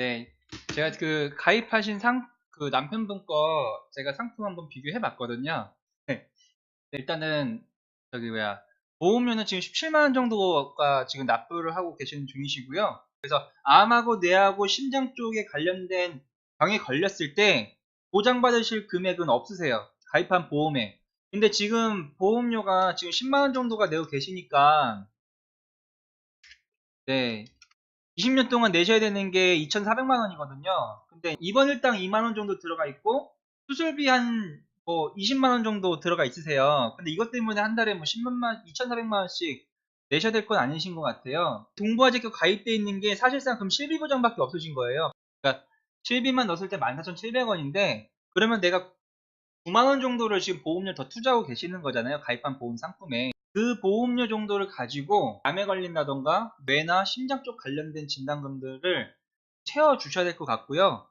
네, 제가 그 가입하신 상, 그 남편분 거 제가 상품 한번 비교해 봤거든요. 네, 일단은 저기 뭐야 보험료는 지금 17만 원 정도가 지금 납부를 하고 계시는 중이시고요. 그래서 암하고 뇌하고 심장 쪽에 관련된 병에 걸렸을 때 보장받으실 금액은 없으세요. 가입한 보험에. 근데 지금 보험료가 지금 10만 원 정도가 내고 계시니까 네. 20년 동안 내셔야 되는 게 2,400만 원이거든요. 근데 입원 일당 2만 원 정도 들어가 있고 수술비 한 뭐 20만 원 정도 들어가 있으세요. 근데 이것 때문에 한 달에 뭐 10만 2,400만 원씩 내셔야 될 건 아니신 것 같아요. 동부화재과 가입돼 있는 게 사실상 그럼 실비 보장밖에 없으신 거예요. 그러니까 실비만 넣었을 때 14,700원인데 그러면 내가 9만 원 정도를 지금 보험료 더 투자하고 계시는 거잖아요. 가입한 보험 상품에. 그 보험료 정도를 가지고 암에 걸린다던가 뇌나 심장 쪽 관련된 진단금들을 채워 주셔야 될 것 같고요.